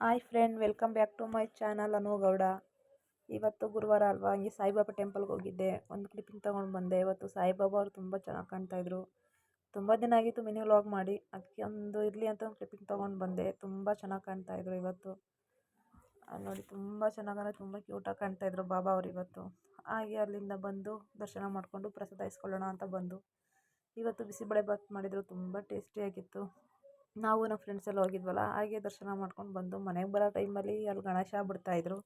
Hi friend welcome back to my channel Anu Gowda ಇವತ್ತು ಗುರುವಾರ ಅಲ್ವಾ, ಹಂಗೆ ಸಾಯಿಬಾಬಾ ಟೆಂಪಲ್ಗೆ ಹೋಗಿದ್ದೆ. ಒಂದು ಕ್ಲಿಪ್ಪಿಂಗ್ ತೊಗೊಂಡು ಬಂದೆ. ಇವತ್ತು ಸಾಯಿಬಾಬಾ ಅವರು ತುಂಬ ಚೆನ್ನಾಗಿ ಕಾಣ್ತಾಯಿದ್ರು ತುಂಬ ದಿನ ಆಗಿತ್ತು ಮಿನಿ ವ್ಲಾಗ್ ಮಾಡಿ. ಅದಕ್ಕೆ ಒಂದು ಇರಲಿ ಅಂತ ಒಂದು ಕ್ಲಿಪ್ಪಿಂಗ್ ತೊಗೊಂಡು ಬಂದೆ. ತುಂಬ ಚೆನ್ನಾಗಿ ಕಾಣ್ತಾಯಿದ್ರು ಇವತ್ತು. ನೋಡಿ, ತುಂಬ ಚೆನ್ನಾಗಿ ತುಂಬ ಕ್ಯೂಟಾಗಿ ಕಾಣ್ತಾಯಿದ್ರು ಬಾಬಾ ಅವರು ಇವತ್ತು. ಹಾಗೆ ಅಲ್ಲಿಂದ ಬಂದು ದರ್ಶನ ಮಾಡಿಕೊಂಡು ಪ್ರಸಾದ ಇಸ್ಕೊಳ್ಳೋಣ ಅಂತ ಬಂದು. ಇವತ್ತು ಬಿಸಿಬೇಳೆಭಾತ್ ಮಾಡಿದರು, ತುಂಬ ಟೇಸ್ಟಿಯಾಗಿತ್ತು ನಾವು ನಮ್ಮ ಫ್ರೆಂಡ್ಸ್ ಎಲ್ಲ ಹೋಗಿದ್ವಲ್ಲ, ಹಾಗೆ ದರ್ಶನ ಮಾಡ್ಕೊಂಡು ಬಂದು ಮನೆಗೆ ಬರೋ ಟೈಮಲ್ಲಿ ಅಲ್ಲಿ ಗಣೇಶ ಬಿಡ್ತಾಯಿದ್ರು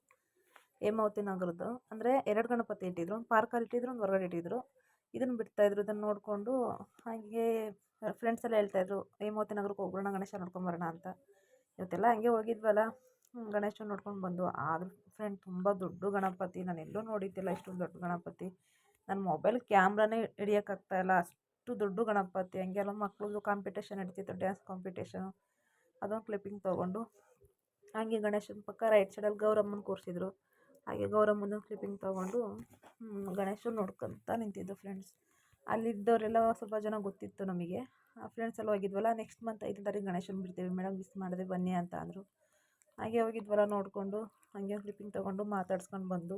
ಹೇಮಾವತಿ ನಗರದ್ದು. ಅಂದರೆ ಎರಡು ಗಣಪತಿ ಇಟ್ಟಿದ್ರು, ಒಂದು ಪಾರ್ಕಲ್ಲಿ ಇಟ್ಟಿದ್ರು, ಒಂದು ಹೊರಗಡೆ ಇಟ್ಟಿದ್ರು. ಇದನ್ನು ಬಿಡ್ತಾಯಿದ್ರು ಇದನ್ನು ನೋಡಿಕೊಂಡು ಹಾಗೆ ಫ್ರೆಂಡ್ಸ್ ಎಲ್ಲ ಹೇಳ್ತಾಯಿದ್ರು ಹೇಮಾವತಿ ನಗರಕ್ಕೆ ಹೋಗ್ಬಿಡೋಣ, ಗಣೇಶ ನೋಡ್ಕೊಂಬರೋಣ ಅಂತ. ಇವತ್ತೆಲ್ಲ ಹಂಗೆ ಹೋಗಿದ್ವಲ್ಲ ಗಣೇಶ ನೋಡ್ಕೊಂಡು ಬಂದು ಆದರೂ ಫ್ರೆಂಡ್ ತುಂಬ ದೊಡ್ಡ ಗಣಪತಿ, ನಾನು ಎಲ್ಲೂ ನೋಡಿದ್ದಿಲ್ಲ ಇಷ್ಟೊಂದು ದೊಡ್ಡ ಗಣಪತಿ. ನನ್ನ ಮೊಬೈಲ್ ಕ್ಯಾಮ್ರಾನೇ ಹಿಡಿಯೋಕ್ಕಾಗ್ತಾಯಿಲ್ಲ ಅಷ್ಟು ದೊಡ್ಡ ಗಣಪತಿ ಹಂಗೆ ಎಲ್ಲ ಮಕ್ಳದ್ದು ಕಾಂಪಿಟೇಷನ್ ನಡೀತಿತ್ತು ಡ್ಯಾನ್ಸ್ ಕಾಂಪಿಟೇಷನು ಅದೊಂದು ಕ್ಲಿಪ್ಪಿಂಗ್ ತೊಗೊಂಡು, ಹಂಗೆ ಗಣೇಶನ ಪಕ್ಕ ರೈಟ್ ಸೈಡಲ್ಲಿ ಗೌರಮ್ಮನ ಕೂರಿಸಿದ್ರು. ಹಾಗೆ ಗೌರಮ್ಮನ ಕ್ಲಿಪ್ಪಿಂಗ್ ತೊಗೊಂಡು ಗಣೇಶನ ನೋಡ್ಕೊಳ್ತಾ ನಿಂತಿದ್ದು ಫ್ರೆಂಡ್ಸ್ ಅಲ್ಲಿದ್ದವರೆಲ್ಲ ಸ್ವಲ್ಪ ಜನ ಗೊತ್ತಿತ್ತು ನಮಗೆ. ಫ್ರೆಂಡ್ಸ್ ಎಲ್ಲ ಹೋಗಿದ್ವಲ್ಲ ನೆಕ್ಸ್ಟ್ ಮಂತ್ ಐದನೇ ತಾರೀಕು ಗಣೇಶನ ಬಿಡ್ತೀವಿ ಮೇಡಮ್ ಮಿಸ್ ಮಾಡಿದೆ ಬನ್ನಿ ಅಂತ ಅಂದರು. ಹಾಗೆ ಹೋಗಿದ್ವಲ್ಲ ನೋಡಿಕೊಂಡು, ಹಾಗೆ ಕ್ಲಿಪ್ಪಿಂಗ್ ತೊಗೊಂಡು ಮಾತಾಡ್ಸ್ಕೊಂಡು ಬಂದು.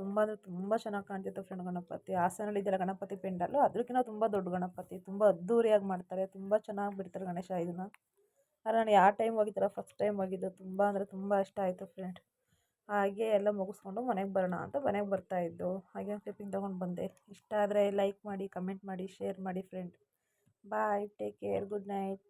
ತುಂಬ ಅಂದರೆ ತುಂಬ ಚೆನ್ನಾಗಿ ಕಾಣ್ತಿತ್ತು ಫ್ರೆಂಡ್ ಗಣಪತಿ. ಹಾಸನಲ್ಲಿದೆಯಲ್ಲ ಗಣಪತಿ ಪೆಂಡಲ್ಲು ಅದಕ್ಕಿಂತ ತುಂಬ ದೊಡ್ಡ ಗಣಪತಿ. ತುಂಬ ಅದ್ಧೂರಿಯಾಗಿ ಮಾಡ್ತಾರೆ. ತುಂಬ ಚೆನ್ನಾಗಿ ಬಿಡ್ತಾರೆ ಗಣೇಶ ಇದನ್ನು. ಆದರೆ ನಾನು ಯಾವ ಟೈಮ್ ಹೋಗಿದ್ದಾರೆ ಫಸ್ಟ್ ಟೈಮ್ ಹೋಗಿದ್ದು ತುಂಬ ಅಂದರೆ ತುಂಬ ಇಷ್ಟ ಆಯಿತು ಫ್ರೆಂಡ್ ಹಾಗೆ ಎಲ್ಲ ಮುಗಿಸ್ಕೊಂಡು ಮನೆಗೆ ಬರೋಣ ಅಂತ ಮನೆಗೆ ಬರ್ತಾ ಬರ್ತಾಯಿದ್ದು ಹಾಗೆ ಕ್ಲಿಪ್ಪಿಂಗ್ ತೊಗೊಂಡು ಬಂದೆ. ಇಷ್ಟ ಆದರೆ ಲೈಕ್ ಮಾಡಿ ಕಮೆಂಟ್ ಮಾಡಿ ಶೇರ್ ಮಾಡಿ friend bye take care good night